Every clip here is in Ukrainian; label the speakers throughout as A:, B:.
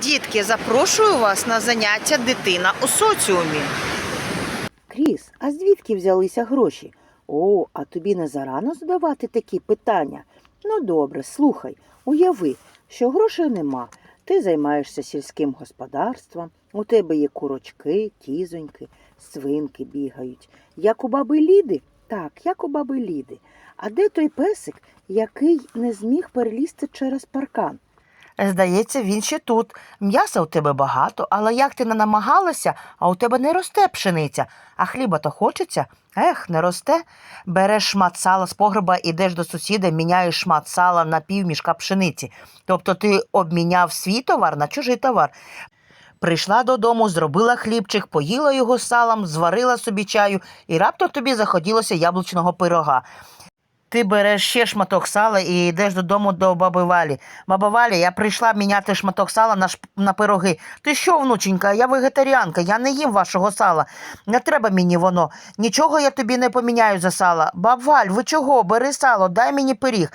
A: Дітки, запрошую вас на заняття дитина у соціумі.
B: Кріс, а звідки взялися гроші? О, а тобі не зарано задавати такі питання. Ну добре, слухай, уяви, що грошей нема. Ти займаєшся сільським господарством, у тебе є курочки, кізоньки, свинки бігають. Як у баби Ліди? Так, як у баби Ліди. А де той песик, який не зміг перелізти через паркан?
C: Здається, він ще тут. М'яса у тебе багато, але як ти не намагалася, а у тебе не росте пшениця, а хліба то хочеться? Ех, не росте. Береш шмат сала з погреба, ідеш до сусіда, міняєш шмат сала на півмішка пшениці. Тобто ти обміняв свій товар на чужий товар. Прийшла додому, зробила хлібчик, поїла його салом, зварила собі чаю, і раптом тобі захотілося яблучного пирога. Ти береш ще шматок сала і йдеш додому до баби Валі. Баба Валі, я прийшла міняти шматок сала на, на пироги. Ти що, внученька, я вегетаріанка, я не їм вашого сала. Не треба мені воно. Нічого я тобі не поміняю за сала. Баб Валь, ви чого? Бери сало, дай мені пиріг.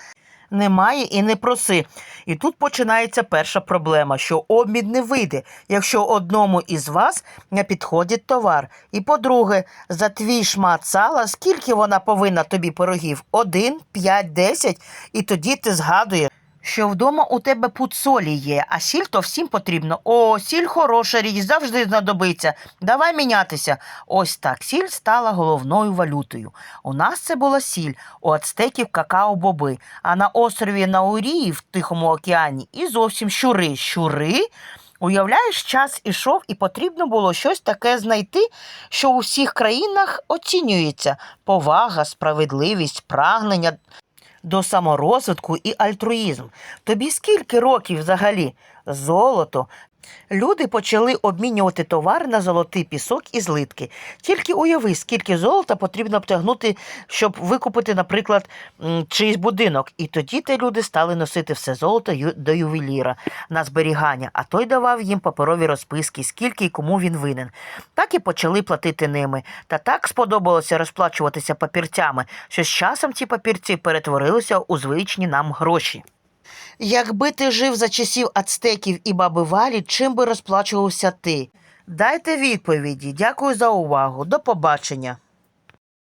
C: Немає і не проси. І тут починається перша проблема, що обмін не вийде, якщо одному із вас не підходить товар. І по-друге, за твій шмат сала, скільки вона повинна тобі пирогів? Один, п'ять, десять. І тоді ти згадуєш, що вдома у тебе пуд солі є, а сіль то всім потрібно. О, сіль хороша річ, завжди знадобиться. Давай мінятися. Ось так сіль стала головною валютою. У нас це була сіль, у ацтеків какао-боби, а на острові Наурії в Тихому океані і зовсім щури. Щури? Уявляєш, час ішов, і потрібно було щось таке знайти, що у всіх країнах оцінюється повага, справедливість, прагнення до саморозвитку і альтруїзм. Тобі скільки років взагалі? Золото. Люди почали обмінювати товари на золотий пісок і злитки. Тільки уяви, скільки золота потрібно обтягнути, щоб викупити, наприклад, чийсь будинок. І тоді те люди стали носити все золото до ювеліра на зберігання, а той давав їм паперові розписки, скільки і кому він винен. Так і почали платити ними. Та так сподобалося розплачуватися папірцями, що з часом ці папірці перетворилися у звичні нам гроші. Якби ти жив за часів ацтеків і баби Валі, чим би розплачувався ти? Дайте відповіді. Дякую за увагу. До побачення.